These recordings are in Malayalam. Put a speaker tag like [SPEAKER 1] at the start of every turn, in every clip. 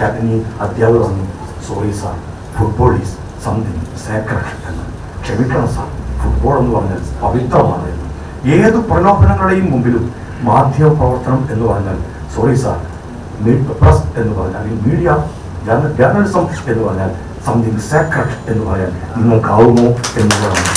[SPEAKER 1] ക്യാപ്റ്റൻ ഈ അധ്യാപകർ വന്നു. Sorry sir football is something sacred എന്ന് ക്ഷമിക്കണം സാർ ഫുട്ബോൾ എന്ന് പറഞ്ഞാൽ പവിത്രമാണ് എന്ന്. ഏത് പ്രലോഭനങ്ങളുടെയും മുമ്പിലും മാധ്യമ പ്രവർത്തനം എന്ന് പറഞ്ഞാൽ സോറി സാർ പ്രസ് എന്ന് പറഞ്ഞാൽ അല്ലെങ്കിൽ മീഡിയ ജേർണലിസം എന്ന് പറഞ്ഞാൽ സംതിങ് സേക്രഡ് എന്ന് പറയാൻ നിങ്ങൾക്കാവുമോ എന്നുള്ളതാണ്.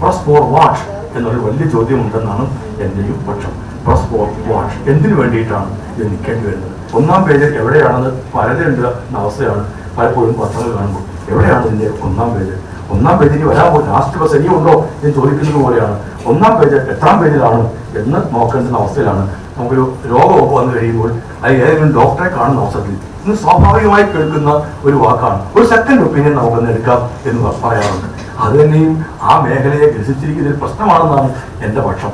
[SPEAKER 1] പ്രസ് ഫോർ വാട്ട് എന്നൊരു വലിയ ചോദ്യമുണ്ടെന്നാണ് എന്റെയും പക്ഷം. പ്രസ് വാഷ് എന്തിനു വേണ്ടിയിട്ടാണ് ഇത് നിൽക്കേണ്ടി വരുന്നത്? ഒന്നാം പേജ് എവിടെയാണെന്ന് പലരുണ്ട് എന്ന അവസ്ഥയാണ് പലപ്പോഴും പത്രങ്ങൾ കാണുമ്പോൾ എവിടെയാണ് ഇതിന്റെ ഒന്നാം പേജ്? ഒന്നാം പേജിൽ വരാൻ പോകും ലാസ്റ്റ് ബസ് ഇനിയുണ്ടോ എന്ന് ചോദിക്കുന്നത് പോലെയാണ്. ഒന്നാം പേജ് എത്രാം പേജിലാണ് എന്ന് നോക്കേണ്ടുന്ന അവസ്ഥയിലാണ്. നമുക്കൊരു രോഗമൊക്കെ വന്നു കഴിയുമ്പോൾ അത് ഏതെങ്കിലും ഡോക്ടറെ കാണുന്ന അവസരത്തിൽ ഇന്ന് സ്വാഭാവികമായി കേൾക്കുന്ന ഒരു വാക്കാണ്. ഒരു സെക്കൻഡ് ഒപ്പീനിയൻ നമുക്കൊന്ന് എടുക്കാം എന്ന് പറയാറുണ്ട്. അത് തന്നെയും ആ മേഖലയെ ഗ്രസിച്ചിരിക്കുന്ന ഒരു പ്രശ്നമാണെന്നാണ് എന്റെ പക്ഷം.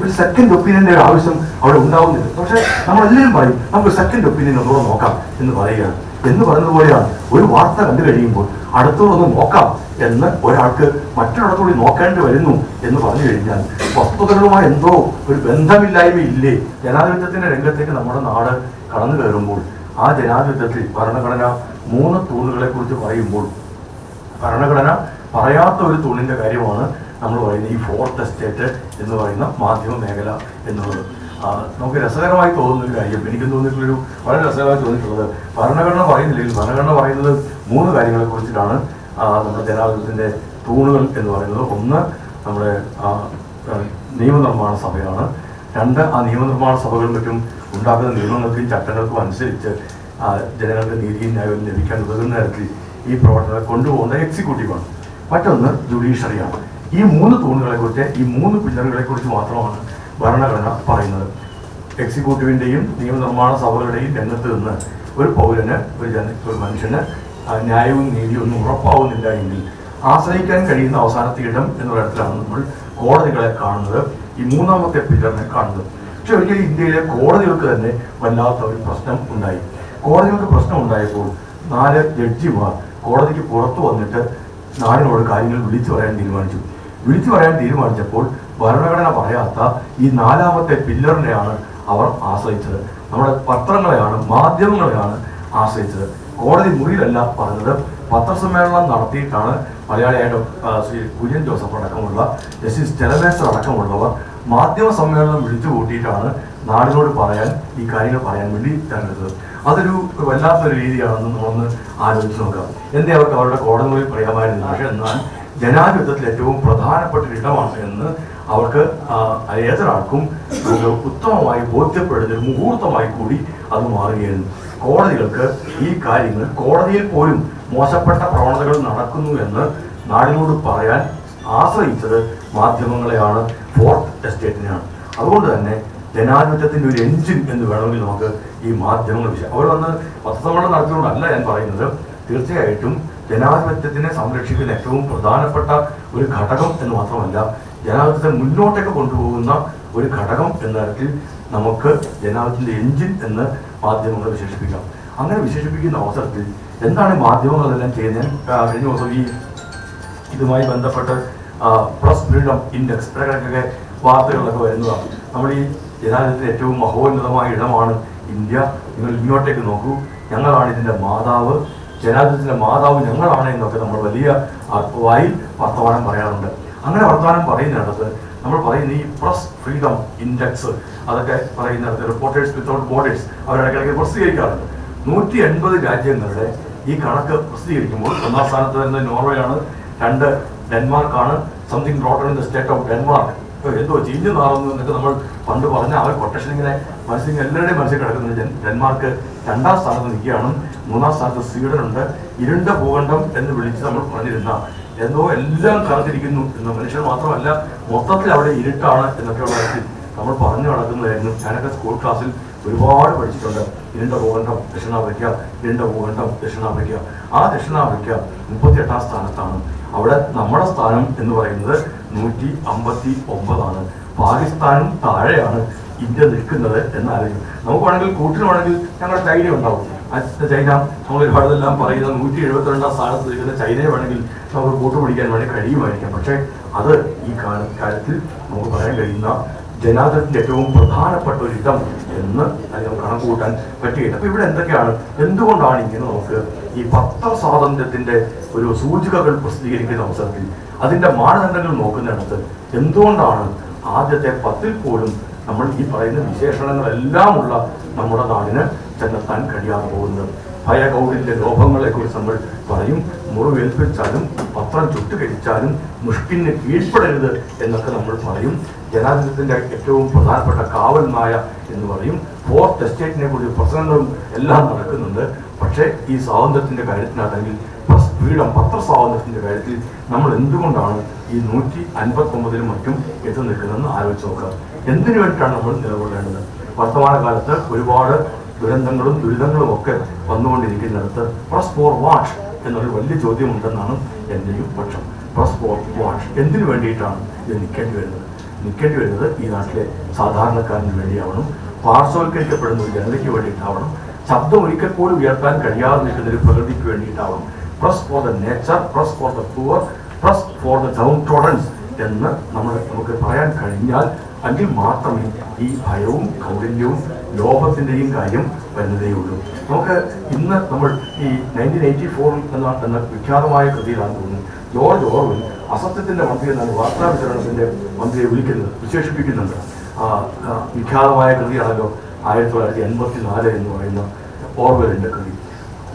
[SPEAKER 1] ഒരു സെക്കൻഡ് ഒപ്പീനിയന്റെ ഒരു ആവശ്യം അവിടെ ഉണ്ടാവുന്നില്ല. പക്ഷെ നമ്മൾ എല്ലാവരും പറയും നമുക്ക് സെക്കൻഡ് ഒപ്പീനിയൻ ഒന്നുകൂടെ നോക്കാം എന്ന് പറയുകയാണ്. എന്ന് പറയുന്നതുപോലെയാണ് ഒരു വാർത്ത കണ്ടു കഴിയുമ്പോൾ അടുത്തോടൊന്ന് നോക്കാം എന്ന് ഒരാൾക്ക് മറ്റൊരിടത്തുകൂടി നോക്കേണ്ടി വരുന്നു എന്ന് പറഞ്ഞു കഴിഞ്ഞാൽ വസ്തുതകളുമായി എന്തോ ഒരു ബന്ധമില്ലായ്മ ഇല്ലേ? ജനാധിപത്യത്തിന്റെ രംഗത്തേക്ക് നമ്മുടെ നാട് കടന്നു കയറുമ്പോൾ ആ ജനാധിപത്യത്തിൽ ഭരണഘടന മൂന്ന് തൂണുകളെ കുറിച്ച് പറയുമ്പോൾ ഭരണഘടന പറയാത്ത ഒരു തൂണിന്റെ കാര്യമാണ് നമ്മൾ പറയുന്ന ഈ ഫോർത്ത് എസ്റ്റേറ്റ് എന്ന് പറയുന്ന മാധ്യമ മേഖല എന്നുള്ളത്. നമുക്ക് രസകരമായി തോന്നുന്ന ഒരു കാര്യം എനിക്ക് തോന്നിയിട്ടുള്ളൊരു വളരെ രസകരമായി തോന്നിയിട്ടുള്ളത് ഭരണഘടന പറയുന്നില്ലെങ്കിൽ ഭരണഘടന പറയുന്നത് മൂന്ന് കാര്യങ്ങളെ കുറിച്ചിട്ടാണ് നമ്മുടെ ജനാധിപത്യത്തിന്റെ തൂണുകൾ എന്ന് പറയുന്നത്. ഒന്ന് നമ്മുടെ നിയമനിർമ്മാണ സഭയാണ്. രണ്ട് ആ നിയമനിർമ്മാണ മറ്റും ഉണ്ടാക്കുന്ന നിയമങ്ങൾക്കും ചട്ടങ്ങൾക്കും അനുസരിച്ച് ജനങ്ങളുടെ നീതിയും ന്യായവും ലഭിക്കാൻ ഉതകുന്ന തരത്തിൽ ഈ പ്രവർത്തനങ്ങൾ കൊണ്ടുപോകുന്ന എക്സിക്യൂട്ടീവാണ് മറ്റൊന്ന് ജുഡീഷ്യറിയാണ് ഈ മൂന്ന് തൂണുകളെ കുറിച്ച് ഈ മൂന്ന് പില്ലറുകളെ കുറിച്ച് മാത്രമാണ് ഭരണഘടന പറയുന്നത്. എക്സിക്യൂട്ടീവിന്റെയും നിയമനിർമ്മാണ സഭകളുടെയും രംഗത്ത് നിന്ന് ഒരു പൗരന് ഒരു ജന ഒരു മനുഷ്യന് ന്യായവും നീതിയും ഒന്നും ഉറപ്പാവുന്നില്ല എങ്കിൽ ആശ്രയിക്കാൻ കഴിയുന്ന അവസാനത്തെ ഇടം എന്നൊരിടത്തിലാണ് നമ്മൾ കോടതികളെ കാണുന്നത് ഈ മൂന്നാമത്തെ പില്ലറിനെ കാണുന്നത്. പക്ഷെ ഒരിക്കലും ഇന്ത്യയിലെ കോടതികൾക്ക് തന്നെ വല്ലാത്ത ഒരു പ്രശ്നം ഉണ്ടായി. കോടതികൾക്ക് പ്രശ്നം ഉണ്ടായപ്പോൾ നാല് ജഡ്ജിമാർ കോടതിക്ക് പുറത്തു വന്നിട്ട് നാടിനോട് കാര്യങ്ങൾ വിളിച്ചു പറയാൻ തീരുമാനിച്ചു. വിളിച്ചു പറയാൻ തീരുമാനിച്ചപ്പോൾ ഭരണഘടന പറയാത്ത ഈ നാലാമത്തെ പില്ലറിനെയാണ് അവർ ആശ്രയിച്ചത്. നമ്മുടെ പത്രങ്ങളെയാണ് മാധ്യമങ്ങളെയാണ് ആശ്രയിച്ചത്. കോടതി മുറിയിലല്ല പറഞ്ഞത്. പത്രസമ്മേളനം നടത്തിയിട്ടാണ് മലയാളിയായിട്ട് ശ്രീ കുര്യൻ ജോസഫ് അടക്കമുള്ള ജസ്റ്റിസ് ചെലവേസർ അടക്കമുള്ളവർ മാധ്യമ സമ്മേളനം വിളിച്ചു കൂട്ടിയിട്ടാണ് നാടിനോട് പറയാൻ ഈ കാര്യങ്ങൾ പറയാൻ വേണ്ടി തിരഞ്ഞെടുത്തത്. അതൊരു വല്ലാത്തൊരു രീതിയാണെന്ന് നമ്മളൊന്ന് ആലോചിച്ച് നോക്കാം. എന്തേ അവർക്ക് അവരുടെ കോടതി പറയാമായിരുന്നു പക്ഷെ എന്നാൽ ജനാധിപത്യത്തിൽ ഏറ്റവും പ്രധാനപ്പെട്ട ഇടമാണ് എന്ന് അവർക്ക് ഏതൊരാൾക്കും ഉത്തമമായി ബോധ്യപ്പെടുന്ന ഒരു മുഹൂർത്തമായി കൂടി അത് മാറുകയായിരുന്നു. കോടതികൾക്ക് ഈ കാര്യങ്ങൾ കോടതിയിൽ പോലും മോശപ്പെട്ട പ്രവണതകൾ നടക്കുന്നു എന്ന് നാടിനോട് പറയാൻ ആശ്രയിച്ചത് മാധ്യമങ്ങളെയാണ് ഫോർത്ത് എസ്റ്റേറ്റിനെയാണ്. അതുകൊണ്ട് തന്നെ ജനാധിപത്യത്തിന്റെ ഒരു എഞ്ചിൻ എന്ന് വേണമെങ്കിൽ നമുക്ക് ഈ മാധ്യമങ്ങൾ വിഷയം അവർ വന്ന് പത്രസമ്മേളനം നടത്തിയതുകൊണ്ടല്ല ഞാൻ പറയുന്നത്. തീർച്ചയായിട്ടും ജനാധിപത്യത്തിനെ സംരക്ഷിക്കുന്ന ഏറ്റവും പ്രധാനപ്പെട്ട ഒരു ഘടകം എന്ന് മാത്രമല്ല ജനാധിപത്യത്തെ മുന്നോട്ടേക്ക് കൊണ്ടുപോകുന്ന ഒരു ഘടകം എന്ന തരത്തിൽ നമുക്ക് ജനാധിപത്യത്തിന്റെ എഞ്ചിൻ എന്ന് മാധ്യമങ്ങളെ വിശേഷിപ്പിക്കാം. അങ്ങനെ വിശേഷിപ്പിക്കുന്ന അവസരത്തിൽ എന്താണ് മാധ്യമങ്ങളെല്ലാം ചെയ്യുന്നത്? കഴിഞ്ഞ ദിവസം ഈ ഇതുമായി ബന്ധപ്പെട്ട് പ്രസ് ഫ്രീഡം ഇൻഡെക്സ് ഇടയ്ക്കിടയ്ക്കൊക്കെ വാർത്തകളിലൊക്കെ വരുന്നതാണ്. നമ്മൾ ഈ ജനാധിപത്യത്തിൽ ഏറ്റവും മഹോന്നതമായ ഇടമാണ് ഇന്ത്യ. നിങ്ങൾ ഇങ്ങോട്ടേക്ക് നോക്കൂ. ഞങ്ങളാണ് ഇതിന്റെ മാതാവ്. ജനാധിപത്യത്തിന്റെ മാതാവ് ഞങ്ങളാണ് എന്നൊക്കെ നമ്മൾ വലിയ അർത്ഥമായി വർത്തമാനം പറയാറുണ്ട്. അങ്ങനെ വർത്തമാനം പറയുന്നിടത്ത് നമ്മൾ പറയുന്ന ഈ പ്രസ് ഫ്രീഡം ഇൻഡെക്സ് അതൊക്കെ പറയുന്നിടത്ത് റിപ്പോർട്ടേഴ്സ് വിത്തൗട്ട് ബോർഡേഴ്സ് അവരിടയ്ക്കിടയ്ക്ക് പ്രസിദ്ധീകരിക്കാറുണ്ട്. നൂറ്റി എൺപത് രാജ്യങ്ങളുടെ ഈ കണക്ക് പ്രസിദ്ധീകരിക്കുമ്പോൾ ഒന്നാം സ്ഥാനത്ത് വരുന്നത് നോർവേ ആണ് രണ്ട് ഡെൻമാർക്കാണ് something rotten in the state of Denmark. എന്തോ ചീഞ്ഞു നാറുന്നു എന്നൊക്കെ നമ്മൾ പണ്ട് പറഞ്ഞ ആ കൊട്ടേഷൻ ഇങ്ങനെ മനസ്സിൽ എല്ലാവരുടെയും മനസ്സിൽ കിടക്കുന്നത് ഡെൻ- ഡെൻമാർക്ക് രണ്ടാം സ്ഥാനത്ത് നിൽക്കുകയാണ് മൂന്നാം സ്ഥാനത്ത് സ്വീഡൻ ഉണ്ട് ഇരുണ്ട ഭൂഖണ്ഡം എന്ന് വിളിച്ച് നമ്മൾ പറഞ്ഞിരുന്ന എന്തോ എല്ലാം കറുത്തിരിക്കുന്നു എന്ന് മനുഷ്യർ മാത്രമല്ല മൊത്തത്തിൽ അവിടെ ഇരുട്ടാണ് എന്നൊക്കെയുള്ള കാര്യത്തിൽ നമ്മൾ പറഞ്ഞു നടക്കുന്നതായിരുന്നു. ഞാനൊക്കെ സ്കൂൾ ക്ലാസ്സിൽ ഒരുപാട് പഠിച്ചിട്ടുണ്ട്. ഇരുണ്ട ഭൂഖണ്ഡം ദക്ഷിണാഫ്രിക്ക ഇരുണ്ട ഭൂഖണ്ഡം ദക്ഷിണാഫ്രിക്ക. ആ ദക്ഷിണാഫ്രിക്ക മുപ്പത്തി എട്ടാം സ്ഥാനത്താണ്. അവിടെ നമ്മുടെ സ്ഥാനം എന്ന് പറയുന്നത് നൂറ്റി അമ്പത്തി ഒമ്പതാണ്. പാകിസ്ഥാനും താഴെയാണ്. ഇന്ത്യ നിൽക്കുന്നത് എന്നാലോചിക്കും. നമുക്ക് വേണമെങ്കിൽ കൂട്ടിനാണെങ്കിൽ ഞങ്ങളുടെ ചൈന ഉണ്ടാവും. ചൈന നമ്മൾ ഒരുപാടെല്ലാം പറയുന്ന നൂറ്റി എഴുപത്തിരണ്ടാം സ്ഥാനത്ത് നിൽക്കുന്ന ചൈനയെ വേണമെങ്കിൽ നമുക്ക് കൂട്ടുപിടിക്കാൻ വേണ്ടി കഴിയുമായിരിക്കാം. പക്ഷേ അത് ഈ കാല കാലത്തിൽ നമുക്ക് പറയാൻ കഴിയുന്ന ജനാധിപത്യത്തിന്റെ ഏറ്റവും പ്രധാനപ്പെട്ട ഒരു ഇടം എന്ന് അതിനെ കണക്ക് കൂട്ടാൻ പറ്റുകയില്ല. അപ്പൊ ഇവിടെ എന്തൊക്കെയാണ്? എന്തുകൊണ്ടാണ് ഇങ്ങനെ നമുക്ക് ഈ പത്ര സ്വാതന്ത്ര്യത്തിന്റെ ഒരു സൂചികകൾ പ്രസിദ്ധീകരിക്കുന്ന അവസരത്തിൽ അതിന്റെ മാനദണ്ഡങ്ങൾ നോക്കുന്നിടത്ത് എന്തുകൊണ്ടാണ് ആദ്യത്തെ പത്തിൽ പോലും നമ്മൾ ഈ പറയുന്ന വിശേഷണങ്ങളെല്ലാം ഉള്ള നമ്മുടെ നാടിന് ചെന്നെത്താൻ കഴിയാതെ പോകുന്നത്. ഭയകൗടിന്റെ ലോഭങ്ങളെ കുറിച്ച് നമ്മൾ പറയും മുറിവേൽപ്പിച്ചാലും പത്രം ചുട്ടുകഴിച്ചാലും മുഷ്കിന് കീഴ്പ്പെടരുത് എന്നൊക്കെ നമ്മൾ പറയും. ജനാധിപത്യത്തിന്റെ ഏറ്റവും പ്രധാനപ്പെട്ട കാവൽ നായ എന്ന് പറയും. ഫോർത്ത് എസ്റ്റേറ്റിനെ കുറിച്ച് പ്രശ്നങ്ങളും എല്ലാം നടക്കുന്നുണ്ട്. പക്ഷേ ഈ സ്വാതന്ത്ര്യത്തിന്റെ കാര്യത്തിനാണെങ്കിൽ പ്രസ് പത്ര സ്വാതന്ത്ര്യത്തിന്റെ കാര്യത്തിൽ നമ്മൾ എന്തുകൊണ്ടാണ് ഈ നൂറ്റി അൻപത്തി ഒമ്പതിലും മറ്റും എത്തി നിൽക്കുന്നതെന്ന് ആലോചിച്ച് നോക്കുക എന്തിനു വേണ്ടിയിട്ടാണ് നമ്മൾ നിലകൊള്ളേണ്ടത് വർത്തമാനകാലത്ത് ഒരുപാട് ദുരന്തങ്ങളും ദുരിതങ്ങളും ഒക്കെ വന്നുകൊണ്ടിരിക്കുന്നിടത്ത് പ്രസ് ഫോർ വാഷ് എന്നൊരു വലിയ ചോദ്യമുണ്ടെന്നാണ് എന്റെയും പക്ഷം. പ്രസ് ഫോർ വാഷ് എന്തിനു വേണ്ടിയിട്ടാണ് ഇത് നിൽക്കേണ്ടി വരുന്നത്? നിൽക്കേണ്ടി വരുന്നത് ഈ നാട്ടിലെ സാധാരണക്കാരന് വേണ്ടിയാവണം. പാർശ്വവൽക്കരിക്കപ്പെടുന്ന ഒരു ജനതയ്ക്ക് വേണ്ടിയിട്ടാവണം. ശബ്ദം ഒരിക്കൽ പോലും ഉയർത്താൻ കഴിയാതെ നിൽക്കുന്ന ഒരു പ്രകൃതിക്ക് വേണ്ടിയിട്ടാവണം. Press for the nature press for the poor press for the downtrodden എന്ന് നമ്മൾ നമുക്ക് പറയാൻ കഴിഞ്ഞാൽ എങ്കിൽ മാത്രമേ ഈ ഭയവും കൗരല്യവും ലോഭത്തിന്റെയും കാര്യം വരുന്നതേയുള്ളൂ. നമുക്ക് ഇന്ന് നമ്മൾ ഈ നയന്റീൻ എയ്റ്റി ഫോറിൽ എന്ന എന്ന വിഖ്യാതമായ കൃതിയിലാണ് തോന്നുന്നത്. ജോർജ് ഓർവൽ അസത്യത്തിന്റെ മന്ത്രി എന്നാണ് വാർത്താ വിതരണത്തിന്റെ മന്ത്രിയെ വിളിക്കുന്നത് വിശേഷിപ്പിക്കുന്നുണ്ട്. വിഖ്യാതമായ കൃതിയാണല്ലോ ആയിരത്തി തൊള്ളായിരത്തി എൺപത്തി നാല് എന്ന് പറയുന്ന ഓർവലിന്റെ കൃതി.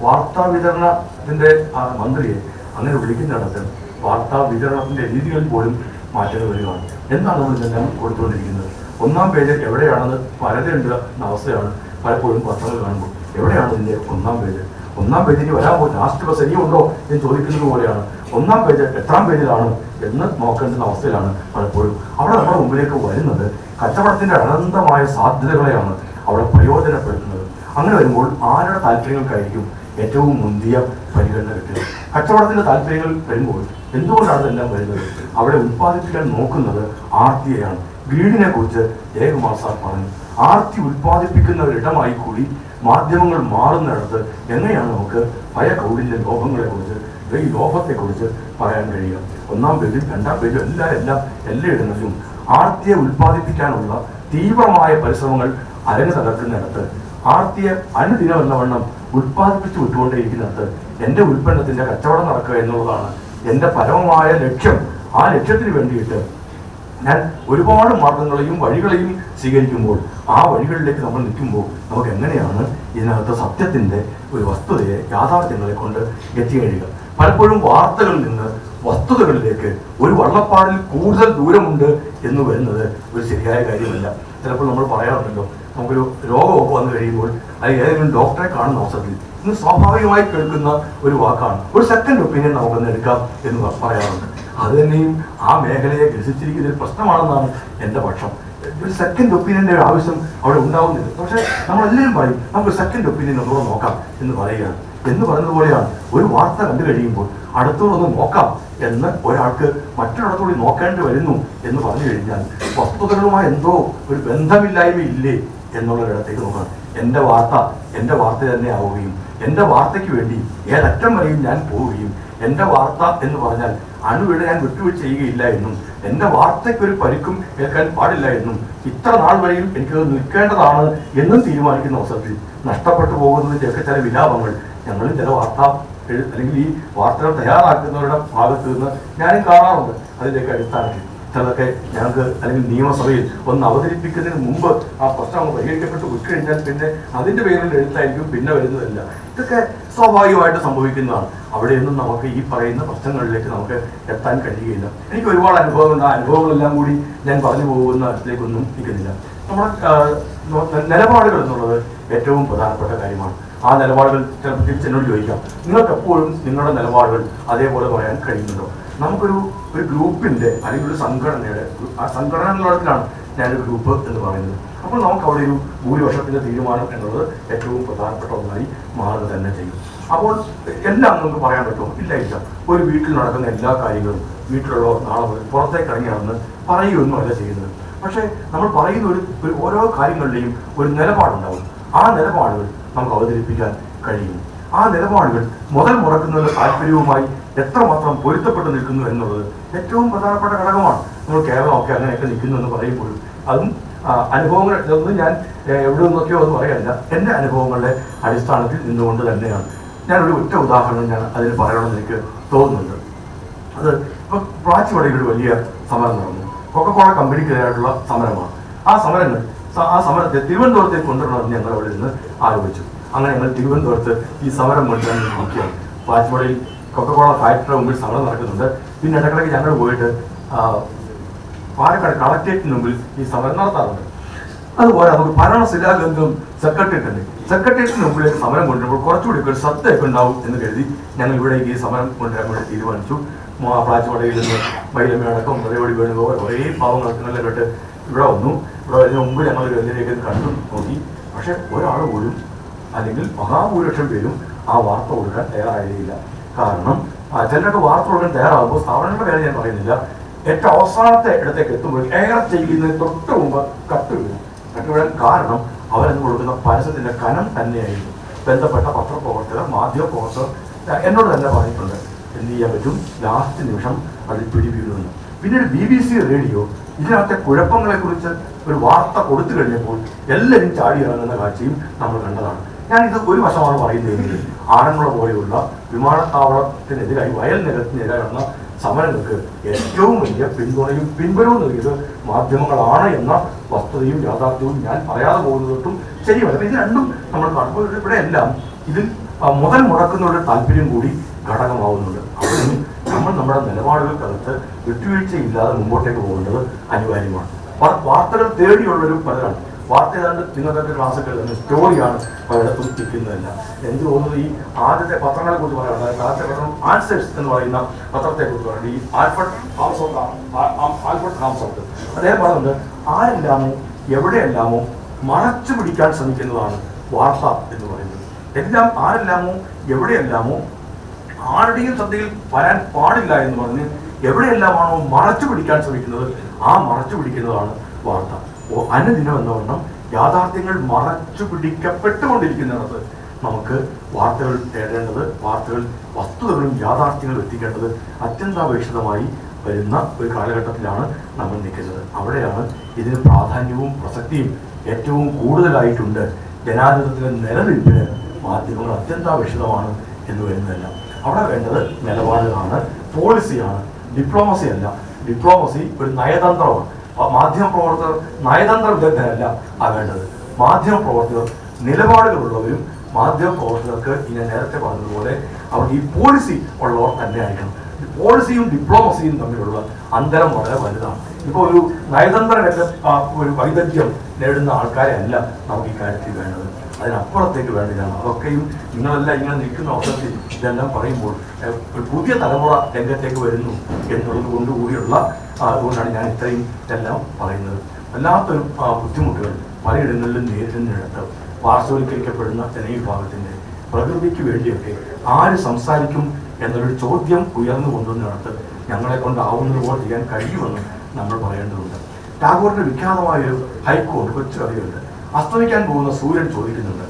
[SPEAKER 1] വാർത്താ വിതരണത്തിന്റെ ആ മന്ത്രിയെ അങ്ങനെ വിളിക്കുന്നിടത്ത് വാർത്താ വിതരണത്തിന്റെ രീതികളിൽ പോലും മാറ്റങ്ങൾ വരികയാണ് എന്താണ് നമ്മൾ ഇതെല്ലാം കൊടുത്തുകൊണ്ടിരിക്കുന്നത്. ഒന്നാം പേജ് എവിടെയാണെന്ന് പലതേണ്ട അവസ്ഥയാണ് പലപ്പോഴും പത്രങ്ങൾ കാണുമ്പോൾ. എവിടെയാണ് ഇതിന്റെ ഒന്നാം പേജ്? ഒന്നാം പേജിൽ വരാൻ പോകും ലാസ്റ്റ് ബസ് ശരിയുണ്ടോ എന്ന് ചോദിക്കുന്നത് പോലെയാണ്. ഒന്നാം പേജ് എത്രാം പേജിലാണ് എന്ന് നോക്കേണ്ടുന്ന അവസ്ഥയിലാണ് പലപ്പോഴും. അവിടെ നമ്മുടെ മുമ്പിലേക്ക് വരുന്നത് കച്ചവടത്തിന്റെ അനന്തമായ സാധ്യതകളെയാണ് അവിടെ പ്രയോജനപ്പെടുത്തുന്നത്. അങ്ങനെ വരുമ്പോൾ ആരുടെ താല്പര്യങ്ങൾക്കായിരിക്കും ഏറ്റവും മുന്തിയ പരിഗണന കിട്ടുക? കച്ചവടത്തിന്റെ താല്പര്യങ്ങൾ വരുമ്പോൾ എന്തുകൊണ്ടാണ് ഇതെല്ലാം വരുന്നത്? അവിടെ ഉത്പാദിപ്പിക്കാൻ നോക്കുന്നത് ആർത്തിയാണ് ഗ്രീഡിനെ കുറിച്ച് ജയകുമാർ സാർ പറഞ്ഞു. ആർത്തി ഉത്പാദിപ്പിക്കുന്ന ഒരിടമായി കൂടി മാധ്യമങ്ങൾ മാറുന്നിടത്ത് എങ്ങനെയാണ് നമുക്ക് ഭയ കൗടില്യ ലോഭങ്ങളെ കുറിച്ച് ഈ ലോഭത്തെ കുറിച്ച് പറയാൻ കഴിയുക? ഒന്നാം പേജിൽ രണ്ടാം പേജിൽ എല്ലാ എല്ലാം എല്ലായിടങ്ങളിലും ആർത്തിയെ ഉത്പാദിപ്പിക്കാനുള്ള തീവ്രമായ പരിശ്രമങ്ങൾ അരങ്ങ് തകർക്കുന്നിടത്ത് ആർത്തിയെ അനുദിനം എന്ന വണ്ണം ഉത്പാദിപ്പിച്ചു വിട്ടുകൊണ്ടേയിരിക്കുന്നിടത്ത് എന്റെ ഉൽപ്പന്നത്തിന്റെ കച്ചവടം നടക്കുക എന്നുള്ളതാണ് എന്റെ പരമമായ ലക്ഷ്യം ആ ലക്ഷ്യത്തിന് വേണ്ടിയിട്ട് ഞാൻ ഒരുപാട് മാർഗങ്ങളെയും വഴികളെയും സ്വീകരിക്കുമ്പോൾ ആ വഴികളിലേക്ക് നമ്മൾ നിൽക്കുമ്പോൾ നമുക്ക് എങ്ങനെയാണ് ഇതിനകത്ത് സത്യത്തിന്റെ ഒരു വസ്തുതയെ യാഥാർത്ഥ്യങ്ങളെ കൊണ്ട് എത്തിക്കഴിയുക പലപ്പോഴും വാർത്തകളിൽ നിന്ന് വസ്തുതകളിലേക്ക് ഒരു വള്ളപ്പാടിൽ കൂടുതൽ ദൂരമുണ്ട് എന്ന് വരുന്നത് ഒരു ശരിയായ കാര്യമല്ല. ചിലപ്പോൾ നമ്മൾ പറയാറുണ്ടല്ലോ നമുക്കൊരു രോഗമൊക്കെ വന്നു കഴിയുമ്പോൾ അത് ഏതെങ്കിലും ഡോക്ടറെ കാണുന്ന അവസരത്തിൽ ഇന്ന് സ്വാഭാവികമായി കേൾക്കുന്ന ഒരു വാക്കാണ്. ഒരു സെക്കൻഡ് ഒപ്പീനിയൻ നമുക്കൊന്ന് എടുക്കാം എന്ന് പറയാറുണ്ട്. അത് തന്നെയും ആ മേഖലയെ ഗ്രസിച്ചിരിക്കുന്ന ഒരു പ്രശ്നമാണെന്നാണ് എന്റെ പക്ഷം. ഒരു സെക്കൻഡ് ഒപ്പീനിയന്റെ ഒരു ആവശ്യം അവിടെ ഉണ്ടാവുന്നില്ല. പക്ഷേ നമ്മളെല്ലാവരും പറയും നമുക്ക് സെക്കൻഡ് ഒപ്പീനിയൻ ഒന്നുകൂടെ നോക്കാം എന്ന് പറയുകയാണ്. എന്ന് പറഞ്ഞതുപോലെയാണ് ഒരു വാർത്ത കണ്ടു കഴിയുമ്പോൾ അടുത്തോടൊന്ന് നോക്കാം എന്ന് ഒരാൾക്ക് മറ്റൊരിടത്തുകൂടി നോക്കേണ്ടി വരുന്നു എന്ന് പറഞ്ഞു കഴിഞ്ഞാൽ വസ്തുതകളുമായി എന്തോ ഒരു ബന്ധമില്ലായ്മ ഇല്ലേ എന്നുള്ളൊരിടത്തേക്ക് നോക്കണം. എന്റെ വാർത്ത എന്റെ വാർത്ത തന്നെ ആവുകയും എന്റെ വാർത്തയ്ക്ക് വേണ്ടി ഏതറ്റം വരെയും ഞാൻ പോവുകയും എന്റെ വാർത്ത എന്ന് പറഞ്ഞാൽ അണുവിടെ ഞാൻ വിട്ടുവീഴ്ച ചെയ്യുകയില്ല എന്നും എന്റെ വാർത്തയ്ക്ക് ഒരു പരിക്കും കേൾക്കാൻ പാടില്ല എന്നും ഇത്ര നാൾ വരെയും എനിക്കത് നിൽക്കേണ്ടതാണ് എന്നും തീരുമാനിക്കുന്ന അവസരത്തിൽ നഷ്ടപ്പെട്ടു പോകുന്നതിന്റെയൊക്കെ ചില വിലാപങ്ങൾ. ഞങ്ങളും ചില വാർത്ത അല്ലെങ്കിൽ ഈ വാർത്തകൾ തയ്യാറാക്കുന്നവരുടെ ഭാഗത്ത് നിന്ന് ഞാനും കാണാറുണ്ട് അതിന്റെയൊക്കെ അടിസ്ഥാനത്തിൽ. ചിലതൊക്കെ ഞങ്ങൾക്ക് അല്ലെങ്കിൽ നിയമസഭയിൽ ഒന്ന് അവതരിപ്പിക്കുന്നതിന് മുമ്പ് ആ പ്രശ്നം അങ്ങ് പരിഹരിക്കപ്പെട്ട് വിട്ടുകഴിഞ്ഞാൽ പിന്നെ അതിന്റെ പേരിൽ എഴുത്തായിരിക്കും പിന്നെ വരുന്നതല്ല. ഇതൊക്കെ സ്വാഭാവികമായിട്ട് സംഭവിക്കുന്നതാണ്. അവിടെയൊന്നും നമുക്ക് ഈ പറയുന്ന പ്രശ്നങ്ങളിലേക്ക് നമുക്ക് എത്താൻ കഴിയുകയില്ല. എനിക്ക് ഒരുപാട് അനുഭവങ്ങളുണ്ട് ആ അനുഭവങ്ങളെല്ലാം കൂടി ഞാൻ പറഞ്ഞു പോകുന്ന ഇതിലേക്കൊന്നും നിൽക്കുന്നില്ല നമ്മുടെ നിലപാടുകൾ എന്നുള്ളത് ഏറ്റവും പ്രധാനപ്പെട്ട കാര്യമാണ്. ആ നിലപാടുകൾ ചിലപ്പോൾ തിരിച്ചെന്നോട് ചോദിക്കാം. നിങ്ങൾക്ക് എപ്പോഴും നിങ്ങളുടെ നിലപാടുകൾ അതേപോലെ പറയാൻ കഴിയുന്നുണ്ടോ? നമുക്കൊരു ഒരു ഗ്രൂപ്പിന്റെ അല്ലെങ്കിൽ ഒരു സംഘടനയുടെ ആ സംഘടന എന്നുള്ളതിലാണ് ഞാനൊരു ഗ്രൂപ്പ് എന്ന് പറയുന്നത്. അപ്പോൾ നമുക്ക് അവിടെ ഒരു ഭൂരിപക്ഷത്തിന്റെ തീരുമാനം എന്നുള്ളത് ഏറ്റവും പ്രധാനപ്പെട്ട ഒന്നായി മാറുക തന്നെ ചെയ്യും. അപ്പോൾ എല്ലാം നമുക്ക് പറയാൻ പറ്റുമോ? ഇല്ല ഇല്ല. ഒരു വീട്ടിൽ നടക്കുന്ന എല്ലാ കാര്യങ്ങളും വീട്ടിലുള്ള നാളെ പുറത്തേക്ക് ഇറങ്ങിയാണെന്ന് പറയുകയൊന്നും പറയുകയൊന്നുമല്ല ചെയ്യുന്നത്. പക്ഷേ നമ്മൾ പറയുന്ന ഒരു ഓരോ കാര്യങ്ങളുടെയും ഒരു നിലപാടുണ്ടാവും. ആ നിലപാടുകൾ നമുക്ക് അവതരിപ്പിക്കാൻ കഴിയും. ആ നിലപാടുകൾ മുതൽ മുടക്കുന്നതിന്റെ താല്പര്യവുമായി എത്രമാത്രം പൊരുത്തപ്പെട്ട് നിൽക്കുന്നു എന്നുള്ളത് ഏറ്റവും പ്രധാനപ്പെട്ട ഘടകമാണ്. നമ്മൾ കേരളമൊക്കെ അങ്ങനെയൊക്കെ നിൽക്കുന്നു എന്ന് പറയുമ്പോഴും അതും അനുഭവങ്ങൾ ഇതൊന്നും ഞാൻ എവിടെ നിന്നൊക്കെയോ എന്ന് പറയല്ല. എന്റെ അനുഭവങ്ങളുടെ അടിസ്ഥാനത്തിൽ നിന്നുകൊണ്ട് തന്നെയാണ്. ഞാനൊരു ഒറ്റ ഉദാഹരണം ഞാൻ അതിന് പറയണമെന്ന് എനിക്ക് തോന്നുന്നുണ്ട്. അത് ഇപ്പൊ പ്ലാച്ചിവടയിൽ ഒരു വലിയ സമരം നടന്നു. കൊക്കക്കോള കമ്പനിക്കെതിരായിട്ടുള്ള സമരമാണ്. ആ സമരങ്ങൾ ആ സമരത്തെ തിരുവനന്തപുരത്തേക്ക് കൊണ്ടുവരണമെന്ന് ഞങ്ങൾ അവിടെ നിന്ന് ആലോചിച്ചു. അങ്ങനെ ഞങ്ങൾ തിരുവനന്തപുരത്ത് ഈ സമരം കൊണ്ടുവരാൻ നോക്കിയാണ്. പ്ലാച്ചിവടയിൽ കൊക്കക്കോള ഫാക്ടറിയുടെ മുമ്പിൽ സമരം നടക്കുന്നുണ്ട്. പിന്നെ ഇടയ്ക്കിടയ്ക്ക് ഞങ്ങൾ പോയിട്ട് പാലക്കാട് കളക്ടറേറ്റിന് മുമ്പിൽ ഈ സമരം നടത്താറുണ്ട്. അതുപോലെ നമുക്ക് ഭരണശിലാഗന്ധം സെക്രട്ടേറിയറ്റ് ഉണ്ട് സെക്രട്ടേറിയറ്റിന് മുമ്പിലേക്ക് സമരം കൊണ്ടുവരുമ്പോൾ കുറച്ചുകൂടി ഒരു ശ്രദ്ധയൊക്കെ ഉണ്ടാവും എന്ന് കരുതി ഞങ്ങൾ ഇവിടേക്ക് ഈ സമരം കൊണ്ടുവരാൻ വേണ്ടി തീരുമാനിച്ചു. പ്ലാച്ചുവടയിൽ നിന്ന് മൈലമ്മയടക്കം അടക്കം മലയോടി ഒരേ കുറേ കേട്ട് ഇവിടെ വന്നു. ഇവിടെ വരുന്ന മുമ്പ് ഞങ്ങൾ ഇതിലേക്ക് കണ്ടു നോക്കി പക്ഷെ ഒരാൾ പോലും അല്ലെങ്കിൽ മഹാഭൂരിപക്ഷം പേരും ആ വാർത്ത കൊടുക്കാൻ തയ്യാറായില്ല കാരണം ചിലരൊക്കെ വാർത്ത കൊടുക്കാൻ തയ്യാറാകുമ്പോൾ സ്ഥാപനങ്ങളുടെ പേര് ഞാൻ പറയുന്നില്ല. ഏറ്റവും അവസാനത്തെ ഇടത്തേക്ക് എത്തുമ്പോൾ ഏറെ ചെയ്യുന്നതിന് തൊട്ട് മുമ്പ് കട്ട് വീഴും കട്ട് വീഴാൻ കാരണം അവരെന്ന് കൊടുക്കുന്ന പരസ്യത്തിന്റെ കനം തന്നെയായിരുന്നു. ബന്ധപ്പെട്ട പത്രപ്രവർത്തകർ മാധ്യമ പ്രവർത്തകർ എന്നോട് തന്നെ പറഞ്ഞിട്ടുണ്ട് എന്ത് ചെയ്യാൻ പറ്റും? ലാസ്റ്റ് നിമിഷം അതിൽ പിടിവീഴുമെന്ന് പിന്നീട് ബി ബി സി റേഡിയോ ഇതിനകത്തെ കുഴപ്പങ്ങളെക്കുറിച്ച് ഒരു വാർത്ത കൊടുത്തു കഴിഞ്ഞപ്പോൾ എല്ലാവരും ചാടി ഇറങ്ങുന്ന കാഴ്ചയും നമ്മൾ കണ്ടതാണ്. ഞാൻ ഇത് ഒരു വശമാണ് പറയുന്നതെങ്കിൽ ആറന്മുള പോലെയുള്ള വിമാനത്താവളത്തിനെതിരായി വയൽ നിരത്തിനെതിരായി നടന്ന സമരങ്ങൾക്ക് ഏറ്റവും വലിയ പിന്തുണയും പിൻബലവും നൽകിയത് മാധ്യമങ്ങളാണ് എന്ന വസ്തുതയും യാഥാർത്ഥ്യവും ഞാൻ പറയാതെ പോകുന്നതൊട്ടും ശരിയല്ല ഇത് രണ്ടും നമ്മൾ കാണുമ്പോൾ ഇവിടെ എല്ലാം ഇതിൽ മുതൽ മുടക്കുന്ന ഒരു താല്പര്യം കൂടി ഘടകമാവുന്നുണ്ട്. അതിന് നമ്മൾ നമ്മുടെ നിലപാടുകൾക്കകത്ത് വിട്ടുവീഴ്ചയില്ലാതെ മുമ്പോട്ടേക്ക് പോകേണ്ടത് അനിവാര്യമാണ്. വാർത്തകൾ തേടിയുള്ളൊരു പലരാണ്. വാർത്ത ഏതാണ്ട് നിങ്ങളുടെ ക്ലാസ്സൊക്കെ സ്റ്റോറിയാണ് പലയിടത്തും എത്തിക്കുന്നതല്ല എനിക്ക് തോന്നുന്നത് ഈ ആദ്യത്തെ പത്രങ്ങളെ കുറിച്ച് പറയുന്നത് ആദ്യത്തെ പത്രം ആൻസേഴ്സ് എന്ന് പറയുന്ന പത്രത്തെ കുറിച്ച് പറയുന്നത് ഈ ആൽഫർട്ട് ഹാംസോട്ട് ആൽഫർട്ട് ഹാംസോട്ട് അദ്ദേഹം പറയുന്നത് ആരെല്ലാമോ എവിടെയെല്ലാമോ മറച്ചു പിടിക്കാൻ ശ്രമിക്കുന്നതാണ് വാർത്ത എന്ന് പറയുന്നത്. എല്ലാം ആരെല്ലാമോ എവിടെയെല്ലാമോ ആരുടെയും ശ്രദ്ധയിൽ വരാൻ പാടില്ല എന്ന് പറഞ്ഞ് എവിടെയെല്ലാമാണോ മറച്ചു പിടിക്കാൻ ശ്രമിക്കുന്നത് ആ മറച്ചു പിടിക്കുന്നതാണ് വാർത്ത. അനുദിനം എന്ന വണ്ണം യാഥാർത്ഥ്യങ്ങൾ മറച്ചു പിടിക്കപ്പെട്ടുകൊണ്ടിരിക്കുന്നിടത്ത് നമുക്ക് വാർത്തകൾ തേടേണ്ടത് വാർത്തകൾ വസ്തുതകളും യാഥാർത്ഥ്യങ്ങളും എത്തിക്കേണ്ടത് അത്യന്താപേക്ഷിതമായി വരുന്ന ഒരു കാലഘട്ടത്തിലാണ് നമ്മൾ നിൽക്കുന്നത്. അവിടെയാണ് ഇതിന് പ്രാധാന്യവും പ്രസക്തിയും ഏറ്റവും കൂടുതലായിട്ടുണ്ട്. ജനാധിപത്യത്തിലെ നിലനിൽപ്പിന് മാധ്യമങ്ങൾ അത്യന്താപേക്ഷിതമാണ് എന്ന് വരുന്നതല്ല. അവിടെ വേണ്ടത് നിലപാടുകളാണ് പോളിസിയാണ് ഡിപ്ലോമസി അല്ല. ഡിപ്ലോമസി ഒരു നയതന്ത്രമാണ്. മാധ്യമ പ്രവർത്തകർ നയതന്ത്ര വിദഗ്ധരല്ല ആവേണ്ടത് മാധ്യമ പ്രവർത്തകർ നിലപാടുകളുള്ളവരും മാധ്യമ പ്രവർത്തകർക്ക് ഈ ഞാൻ നേരത്തെ പറഞ്ഞതുപോലെ അവർ ഈ പോളിസി ഉള്ളവർ തന്നെ ആയിരിക്കണം. പോളിസിയും ഡിപ്ലോമസിയും തമ്മിലുള്ള അന്തരം വളരെ വലുതാണ്. ഇപ്പോൾ ഒരു നയതന്ത്ര ഒരു വൈദഗ്ധ്യം നേടുന്ന ആൾക്കാരെ അല്ല നമുക്ക് ഈ കാര്യത്തിൽ വേണ്ടത്. അതിനപ്പുറത്തേക്ക് വേണ്ടതാണ് അതൊക്കെയും നിങ്ങളെല്ലാം ഇങ്ങനെ നിൽക്കുന്ന അവസരത്തിൽ ഇതെല്ലാം പറയുമ്പോൾ ഒരു പുതിയ തലമുറ രംഗത്തേക്ക് വരുന്നു എന്നുള്ളത് കൊണ്ടുകൂടിയുള്ള അതുകൊണ്ടാണ് ഞാൻ ഇത്രയും ഇതെല്ലാം പറയുന്നത്. വല്ലാത്തൊരു ബുദ്ധിമുട്ടുകൾ. പലയിടങ്ങളിലും നേരിടുന്നിടത്ത് പാർശ്വവൽക്കരിക്കപ്പെടുന്ന ജനവിഭാഗത്തിന്റെ പ്രകൃതിക്ക് വേണ്ടിയൊക്കെ ആര് സംസാരിക്കും എന്നൊരു ചോദ്യം ഉയർന്നു കൊണ്ടുവന്നിടത്ത് ഞങ്ങളെ കൊണ്ടാവുന്നത് പോലെ ചെയ്യാൻ കഴിയുമെന്ന് നമ്മൾ പറയേണ്ടതുണ്ട്. ടാഗോറിന്റെ വിഖ്യാതമായൊരു ഹൈക്കോർട്ട് കൊച്ചു കഥയുണ്ട്. അസ്തമിക്കാൻ പോകുന്ന സൂര്യൻ ചോദിക്കുന്നുണ്ട്.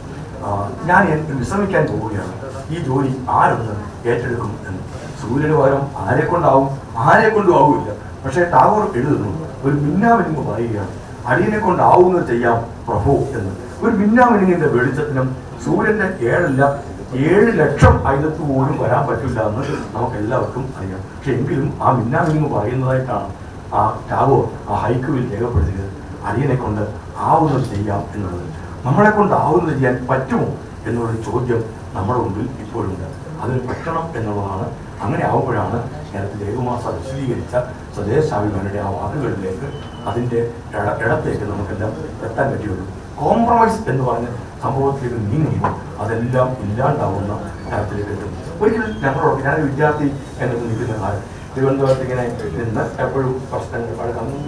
[SPEAKER 1] ഞാൻ വിശ്രമിക്കാൻ പോവുകയാണ്. ഈ ജോലി ആരൊന്ന് ഏറ്റെടുക്കും എന്ന്. സൂര്യന് പകരം ആരെ കൊണ്ടാവും ആരെ കൊണ്ടും ആവില്ല പക്ഷേ ടാഗോർ എഴുതുന്നു ഒരു മിന്നാമിനിങ് പറയുകയാണ്. അടിയനെ കൊണ്ടാവുന്നത് ചെയ്യാം പ്രഭു എന്ന്. ഒരു മിന്നാമിനിങ്ങിന്റെ വെളിച്ചത്തിനും സൂര്യന്റെ ഏഴല്ല ഏഴ് ലക്ഷം അയലത്ത് പോലും വരാൻ പറ്റില്ല എന്ന് നമുക്ക് എല്ലാവർക്കും അറിയാം. പക്ഷെ എങ്കിലും ആ മിന്നാമിനിങ് പറയുന്നതായിട്ടാണ് ആ ടാഗോർ ആ ഹൈക്കുവിൽ രേഖപ്പെടുത്തിയത്. അടിയനെ കൊണ്ട് ആവുന്നത് ചെയ്യാം എന്നുള്ളത്. നമ്മളെ കൊണ്ട് ആവുന്നത് ചെയ്യാൻ പറ്റുമോ എന്നുള്ളൊരു ചോദ്യം നമ്മുടെ മുമ്പിൽ ഇപ്പോഴുണ്ട്. അതിന് പറ്റണം എന്നുള്ളതാണ്. അങ്ങനെ ആവുമ്പോഴാണ് നേരത്തെ ദേവമാസ വിശദീകരിച്ച സ്വദേശാഭിമാനിയുടെ ആ വാക്കുകളിലേക്ക് അതിന്റെ ഇട- ഇടത്തേക്ക് നമുക്കെല്ലാം എത്താൻ പറ്റുള്ളൂ കോംപ്രമൈസ് എന്ന് പറഞ്ഞ സംഭവത്തിലേക്ക് നീങ്ങുമ്പോൾ അതെല്ലാം ഇല്ലാണ്ടാവുന്ന തരത്തിലേക്ക് എത്തും. ഒരിക്കലും ഞങ്ങളോട് ഞാൻ വിദ്യാർത്ഥി എന്നത് നിൽക്കുന്ന കാലം തിരുവനന്തപുരത്ത് ഇങ്ങനെ നിന്ന് എപ്പോഴും പ്രശ്നങ്ങൾ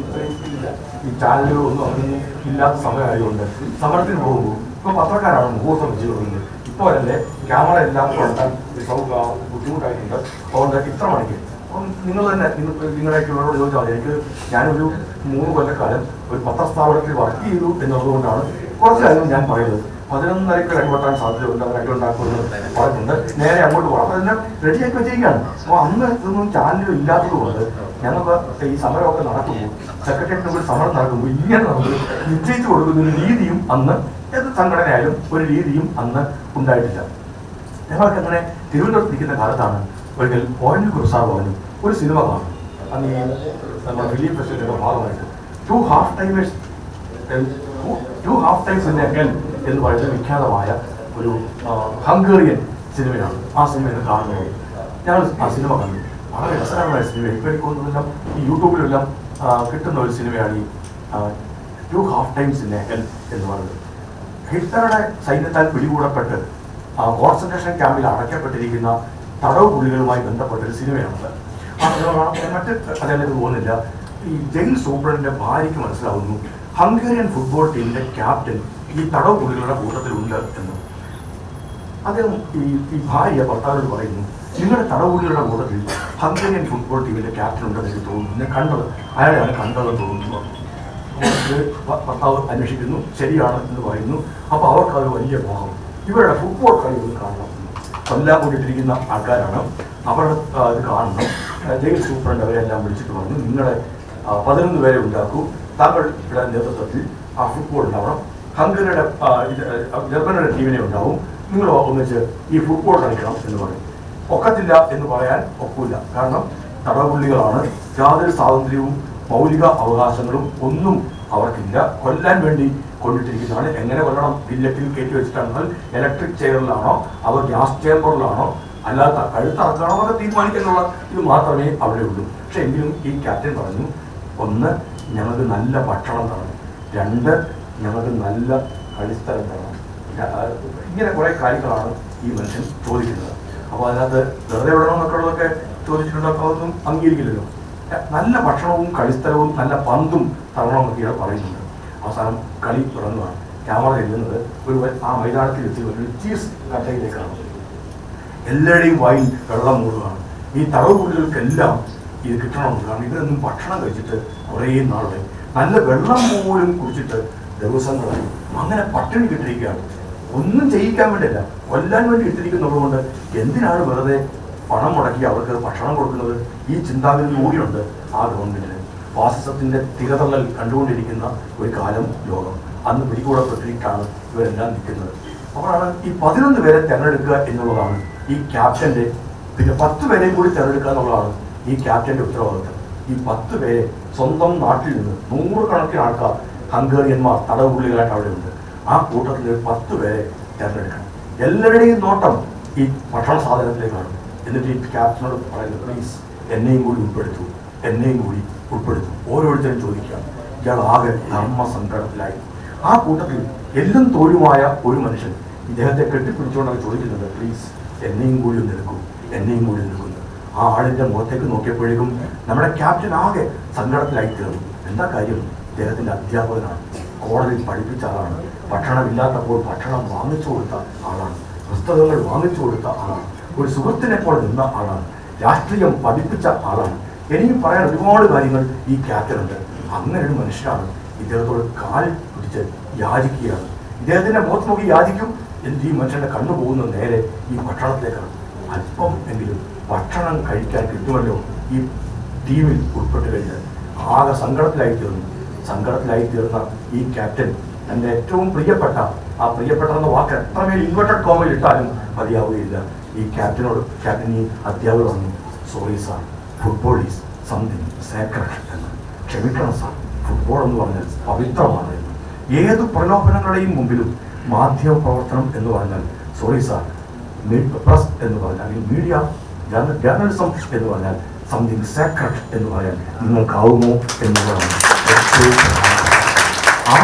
[SPEAKER 1] ഇത്രയും ഇല്ല ഈ ചാനലുകളൊന്നും അതൊന്നും ഇല്ലാത്ത സമയമായതുകൊണ്ട് സമരത്തിന് പോകുമ്പോൾ ഇപ്പോൾ പത്രക്കാരാണ് മുഹൂർത്തം വെച്ച് തുടങ്ങുന്നത് ഇപ്പോൾ അല്ലേ ക്യാമറ എല്ലാം കൊണ്ടാൽ ബുദ്ധിമുട്ടായിട്ടുണ്ട്. അതുകൊണ്ട് ഇത്ര മണിക്ക് അപ്പം നിങ്ങൾ തന്നെ നിങ്ങൾ നിങ്ങളായിട്ടുള്ളവരോട് ചോദിച്ചാൽ എനിക്ക് ഞാനൊരു മൂന്ന് കൊല്ലക്കാലം ഒരു പത്രസ്ഥാപനത്തിൽ വർക്ക് ചെയ്തു എന്നുള്ളതുകൊണ്ടാണ് കുറച്ച് കാര്യം ഞാൻ പറയുന്നത്. പതിനൊന്നരക്ക് അടിപൊട്ടാൻ സാധ്യതയുണ്ട്. അവർ ഉണ്ടാക്കുന്നത് പറഞ്ഞിട്ടുണ്ട്. നേരെ അങ്ങോട്ട് പോകണം. അതെല്ലാം റെഡിയാക്കി വെച്ചിരിക്കുകയാണ്. അപ്പോൾ അന്ന് ഇതൊന്നും ചാനലും ഇല്ലാത്തത് കൊണ്ട് ഞങ്ങൾക്ക് ഈ സമരമൊക്കെ നടക്കുമ്പോൾ സെക്രട്ടറിയുടെ ഒരു സമരം നടക്കുമ്പോൾ ഇങ്ങനെ നമ്മൾ നിശ്ചയിച്ചു കൊടുക്കുന്ന ഒരു രീതിയും അന്ന് ഏത് സംഘടനയായാലും ഒരു രീതിയും അന്ന് ഉണ്ടായിട്ടില്ല. ഞങ്ങൾക്ക് അങ്ങനെ തിരുവനന്തപുരത്ത് നിൽക്കുന്ന കാലത്താണ് ഒരിക്കൽ ഓരോ പറഞ്ഞു. ഒരു സിനിമ കാണും. അന്ന് ഫിലിം ഫെസ്റ്റിവലിന്റെ ഭാഗമായിട്ട്. Two half timers two half times എന്ന് പറയുന്ന വിഖ്യാതമായ ഒരു ഹംഗേറിയൻ സിനിമയാണ് ആ സിനിമ എന്ന് കാണുന്നത് ഞങ്ങൾ ആ സിനിമ കണ്ടു. വളരെ രസകരമായ സിനിമ ഇപ്പൊ എനിക്ക് തോന്നുന്നില്ല ഈ യൂട്യൂബിലെല്ലാം കിട്ടുന്ന ഒരു സിനിമയാണ് ഈ two half times in hell എന്ന് പറയുന്നത്. ഹിറ്റ്ലറുടെ സൈന്യത്താൽ പിടികൂടപ്പെട്ട് കോൺസെൻട്രേഷൻ ക്യാമ്പിൽ അടയ്ക്കപ്പെട്ടിരിക്കുന്ന തടവ് പുള്ളികളുമായി ബന്ധപ്പെട്ട ഒരു സിനിമയാണത്. മറ്റ് കഥയിലേക്ക് പോകുന്നില്ല ഈ ജയിൽ സൂപ്രണ്ടിന്റെ ഭാര്യയ്ക്ക് മനസ്സിലാവുന്നു ഹംഗേറിയൻ ഫുട്ബോൾ ടീമിന്റെ ക്യാപ്റ്റൻ ഈ തടവ് പുള്ളികളുടെ കൂട്ടത്തിലുണ്ട് എന്ന്. അദ്ദേഹം ഈ ഈ ഭാര്യ ഭർത്താവിനോട് പറയുന്നു നിങ്ങളുടെ തടവുള്ളികളുടെ കൂട്ടത്തിൽ ഹംഗേറിയൻ ഫുട്ബോൾ ടീമിന്റെ ക്യാപ്റ്റൻ ഉണ്ടെന്ന് എനിക്ക് തോന്നുന്നു. എന്നെ കണ്ടത് അയാളെയാണ് കണ്ടതെന്ന് തോന്നുന്നു. ഭർത്താവ് അന്വേഷിക്കുന്നു ശരിയാണ് എന്ന് പറയുന്നു. അപ്പോൾ അവർക്ക് അത് വലിയ മോഹം ഇവരുടെ ഫുട്ബോൾ കളി ഒന്ന് കാണണം. കൊല്ലാൻ കൂടിയിട്ടിരിക്കുന്ന ആൾക്കാരാണ്. അവരുടെ ഇത് കാണണം. ജയിൽ സൂപ്രണ്ട് അവരെല്ലാം വിളിച്ചിട്ട് പറഞ്ഞു നിങ്ങളെ പതിനൊന്ന് പേരെ ഉണ്ടാക്കൂ. താങ്കളുടെ നേതൃത്വത്തിൽ ആ ഫുട്ബോൾ ഉണ്ടാവണം. ഹംഗറിയുടെ ജർമ്മനിയുടെ ടീമിനെ ഉണ്ടാവും. നിങ്ങൾ ഒന്നിച്ച് ഈ ഫുട്ബോൾ കളിക്കണം എന്ന് പറയും ഒക്കത്തില്ല എന്ന് പറയാൻ ഒക്കില്ല കാരണം തടവുള്ളികളാണ് യാതൊരു സ്വാതന്ത്ര്യവും മൗലിക അവകാശങ്ങളും ഒന്നും അവർക്കില്ല. കൊല്ലാൻ വേണ്ടി കൊണ്ടിട്ടിരിക്കുന്നതാണ്. എങ്ങനെ കൊല്ലണം? ബില്ലറ്റിൽ കയറ്റി വെച്ചിട്ടാണെന്നാൽ ഇലക്ട്രിക് ചെയറിലാണോ അവർ ഗ്യാസ് ചേമ്പറിലാണോ അല്ലാത്ത കഴുത്തറക്കണോ എന്നൊക്കെ തീരുമാനിക്കാനുള്ള ഇത് മാത്രമേ അവിടെ ഉള്ളൂ. പക്ഷെ എങ്കിലും ഈ ക്യാപ്റ്റൻ പറഞ്ഞു ഒന്ന് ഞങ്ങൾക്ക് നല്ല ഭക്ഷണം തരണം. രണ്ട് ഞങ്ങൾക്ക് നല്ല കളിസ്ഥലം തരണം. ഇങ്ങനെ കുറേ കാര്യങ്ങളാണ് ഈ മനുഷ്യൻ ചോദിക്കുന്നത്. അപ്പോൾ അതിനകത്ത് വെറുതെ വിടണമെന്നൊക്കെ ഉള്ളതൊക്കെ ചോദിച്ചിട്ടുണ്ടോ അതൊന്നും അംഗീകരിക്കില്ലല്ലോ. നല്ല ഭക്ഷണവും കളിസ്ഥലവും നല്ല പന്തും തരണമെന്നൊക്കെ ഇയാൾ പറയുന്നുണ്ട്. അവസാനം കളി തുടങ്ങുകയാണ് ക്യാമറ ചെല്ലുന്നത് ഒരു ആ മൈതാനത്തിൽ എത്തി ഒരു ചീസ് കട്ടയിലേക്കാണ്. എല്ലാവരുടെയും വായിൽ വെള്ളം മൂടുകയാണ്. ഈ തടവുപുള്ളികൾക്കെല്ലാം ഇത് കിട്ടണമെന്ന് കാരണം ഇതൊന്നും ഭക്ഷണം കഴിച്ചിട്ട് കുറേ നാളെ നല്ല വെള്ളം പോലും കുടിച്ചിട്ട് ദിവസങ്ങളായി. അങ്ങനെ പട്ടിണി കിട്ടിയിരിക്കുകയാണ്. ഒന്നും ചെയ്യിക്കാൻ വേണ്ടിയല്ല കൊല്ലാൻ വേണ്ടി ഇട്ടിരിക്കുന്നത് കൊണ്ട് എന്തിനാണ് വെറുതെ പണം മുടക്കി അവർക്ക് ഭക്ഷണം കൊടുക്കുന്നത്? ഈ ചിന്താഗതി കൂടിയുണ്ട് ആ ഗവൺമെന്റിന്. ഫാസിസത്തിന്റെ തികതള്ളൽ കണ്ടുകൊണ്ടിരിക്കുന്ന ഒരു കാലം ലോകം. അന്ന് പിടികൂടപ്പെട്ടിട്ടാണ് ഇവരെല്ലാം നിൽക്കുന്നത്. അപ്പോഴാണ് ഈ പതിനൊന്ന് പേരെ തെരഞ്ഞെടുക്കുക എന്നുള്ളതാണ് ഈ ക്യാപ്റ്റന്റെ പിന്നെ പത്ത് പേരെയും കൂടി തിരഞ്ഞെടുക്കുക എന്നുള്ളതാണ് ഈ ക്യാപ്റ്റന്റെ ഉത്തരവാദിത്തം. ഈ പത്ത് പേരെ സ്വന്തം നാട്ടിൽ നിന്ന് നൂറുകണക്കിന് ആൾക്കാർ ഹംഗേറിയന്മാർ തടവുള്ളികളായിട്ട് അവിടെ ഉണ്ട്. ആ കൂട്ടത്തിൽ പത്ത് പേരെ തിരഞ്ഞെടുക്കണം. എല്ലാവരുടെയും നോട്ടം ഈ ഭക്ഷണ സാധനത്തിലേക്കാണ്. എന്നിട്ട് ഈ ക്യാപ്റ്റനോട് പറയുന്നത് പ്ലീസ് എന്നെയും കൂടി ഉൾപ്പെടുത്തൂ. എന്നെയും കൂടി ഉൾപ്പെടുത്തും. ഓരോരുത്തരും ചോദിക്കാം ഇയാൾ ആകെ ധർമ്മ സങ്കടത്തിലായി ആ കൂട്ടത്തിൽ എല്ലും തോലുമായ ഒരു മനുഷ്യൻ ഇദ്ദേഹത്തെ കെട്ടിപ്പിടിച്ചുകൊണ്ടാണ് ചോദിക്കുന്നത് പ്ലീസ് എന്നെയും കൂടി നിൽക്കും എന്നെയും കൂടി നിൽക്കുന്നു. ആ ആളിന്റെ മുഖത്തേക്ക് നോക്കിയപ്പോഴേക്കും നമ്മുടെ ക്യാപ്റ്റൻ ആകെ സങ്കടത്തിലായി തീർന്നു. എന്താ കാര്യം? ഇദ്ദേഹത്തിന്റെ അധ്യാപകനാണ്. കോടതിയിൽ പഠിപ്പിച്ച ആളാണ്. ഭക്ഷണമില്ലാത്തപ്പോൾ ഭക്ഷണം വാങ്ങിച്ചു കൊടുത്ത ആളാണ്. പുസ്തകങ്ങൾ വാങ്ങിച്ചു കൊടുത്ത ആളാണ്. ഒരു സുഹൃത്തിനെ പോലെ നിന്ന ആളാണ്. രാഷ്ട്രീയം പഠിപ്പിച്ച ആളാണ്. എനിക്ക് പറയാൻ ഒരുപാട് കാര്യങ്ങൾ ഈ ക്യാപ്റ്റൻ ഉണ്ട്. അങ്ങനെ ഒരു മനുഷ്യനാണ് ഇദ്ദേഹത്തോട് കാൽ പിടിച്ച് യാചിക്കുകയാണ്. ഇദ്ദേഹത്തിന്റെ മുഖത്ത് നോക്കി യാചിക്കും. എന്നിട്ട് ഈ മനുഷ്യന്റെ കണ്ണു പോകുന്ന നേരെ ഈ ഭക്ഷണത്തിലേക്കാണ്. അല്പം എങ്കിലും ഭക്ഷണം കഴിക്കാൻ കിട്ടുമല്ലോ ഈ ടീമിൽ ഉൾപ്പെട്ട് കഴിഞ്ഞാൽ. ആകെ സങ്കടത്തിലായി തീർന്നു സങ്കടത്തിലായി തീർന്ന ഈ ക്യാപ്റ്റൻ എന്റെ ഏറ്റവും പ്രിയപ്പെട്ട ആ പ്രിയപ്പെട്ട എന്ന വാക്ക് എത്രമേൽ ഇൻവെർട്ടഡ് കോമയിൽ ഇട്ടാലും മതിയാവുകയില്ല. ഈ ക്യാപ്റ്റനോട് ക്യാപ്റ്റൻ ഈ അധ്യാപകർ പറഞ്ഞു sorry sir football is something sacred എന്ന് ക്ഷമിക്കണം സാർ ഫുട്ബോൾ എന്ന് പറഞ്ഞാൽ പവിത്രമാണ്. ഏത് പ്രലോഭനങ്ങളുടെയും മുമ്പിലും മാധ്യമ പ്രവർത്തനം എന്ന് പറഞ്ഞാൽ സോറി സാർ പ്രസ് എന്ന് പറഞ്ഞാൽ അല്ലെങ്കിൽ മീഡിയ ജേർണലിസം എന്ന് പറഞ്ഞാൽ സംതിങ് സേക്രഡ് എന്ന് പറയാൻ നിങ്ങൾക്കാവുമോ എന്നുള്ളതാണ്. ആ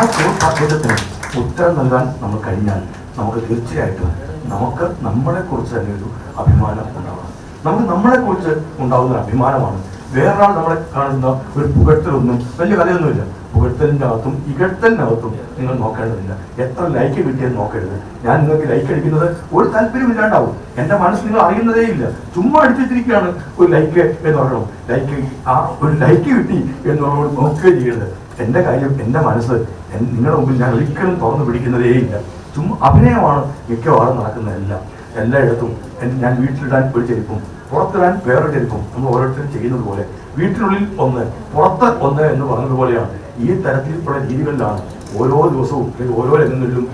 [SPEAKER 1] ചോദ്യത്തിന് ഉത്തരം നൽകാൻ നമ്മൾ കഴിഞ്ഞാൽ നമുക്ക് തീർച്ചയായിട്ടും നമുക്ക് നമ്മളെ കുറിച്ച് തന്നെ ഒരു അഭിമാനം ഉണ്ടാവണം നമുക്ക് നമ്മളെ കുറിച്ച് ഉണ്ടാവുന്ന അഭിമാനമാണ് വേറൊരാൾ നമ്മളെ കാണുന്ന ഒരു പുകഴ്ത്തലൊന്നും വലിയ കഥയൊന്നുമില്ല പുകഴ്ത്തലിന്റെ അകത്തും ഇകഴ്ത്തലിനകത്തും നിങ്ങൾ നോക്കേണ്ടതില്ല. എത്ര ലൈക്ക് കിട്ടിയെന്ന് നോക്കരുത്. ഞാൻ നിങ്ങൾക്ക് ലൈക്ക് അടിക്കുന്നത് ഒരു താല്പര്യമില്ലാണ്ടാവും എന്റെ മനസ്സ് നിങ്ങൾ അറിയുന്നതേ ഇല്ല. ചുമ്മാ അടിച്ചിരിക്കുകയാണ് ഒരു ലൈക്ക് എന്ന് പറയണം ലൈക്ക് ആ ഒരു ലൈക്ക് കിട്ടി എന്നുള്ളത് നോക്കുകയും ചെയ്യരുത്. എന്റെ കാര്യം എന്റെ മനസ്സ് നിങ്ങളുടെ മുമ്പിൽ ഞാൻ ഒരിക്കലും തുറന്നു പിടിക്കുന്നതേ ഇല്ല. ചുമ്മാ അഭിനയമാണ് മിക്കവാറും നടക്കുന്നതെല്ലാം. എല്ലായിടത്തും എന്റെ ഞാൻ വീട്ടിലിടാൻ ഒരു ചെരുപ്പും പുറത്തിടാൻ വേറൊരു ചെരുപ്പും. നമ്മൾ ഓരോരുത്തരും ചെയ്യുന്നത് പോലെ. വീട്ടിനുള്ളിൽ ഒന്ന് പുറത്ത് ഒന്ന് എന്ന് പറഞ്ഞതുപോലെയാണ് ഈ തരത്തിലുള്ള രീതികളിലാണ് ഓരോ ദിവസവും അല്ലെങ്കിൽ ഓരോ രംഗങ്ങളിലും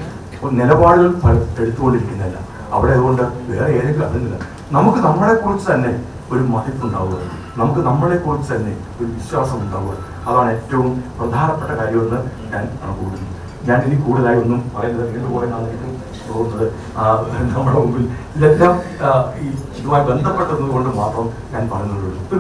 [SPEAKER 1] നിലപാടുകൾ എടുത്തുകൊണ്ടിരിക്കുന്നില്ല അവിടെ അതുകൊണ്ട് വേറെ ഏതെങ്കിലും അറിഞ്ഞില്ല നമുക്ക് നമ്മളെക്കുറിച്ച് തന്നെ ഒരു മതിപ്പുണ്ടാവുക നമുക്ക് നമ്മളെക്കുറിച്ച് തന്നെ ഒരു വിശ്വാസം ഉണ്ടാവുക. അതാണ് ഏറ്റവും പ്രധാനപ്പെട്ട കാര്യമെന്ന് ഞാൻ കൂടുന്നു ഞാൻ ഇനി കൂടുതലായി ഒന്നും പറയുന്നത് വീണ്ടും പറയുന്നതാണ് നാളേക്കും ആ, നമ്മുടെ മുമ്പിൽ ഇതെല്ലാം ഇതുമായി ബന്ധപ്പെട്ടതുകൊണ്ട് മാത്രം ഞാൻ പറയുന്നുള്ളൂ.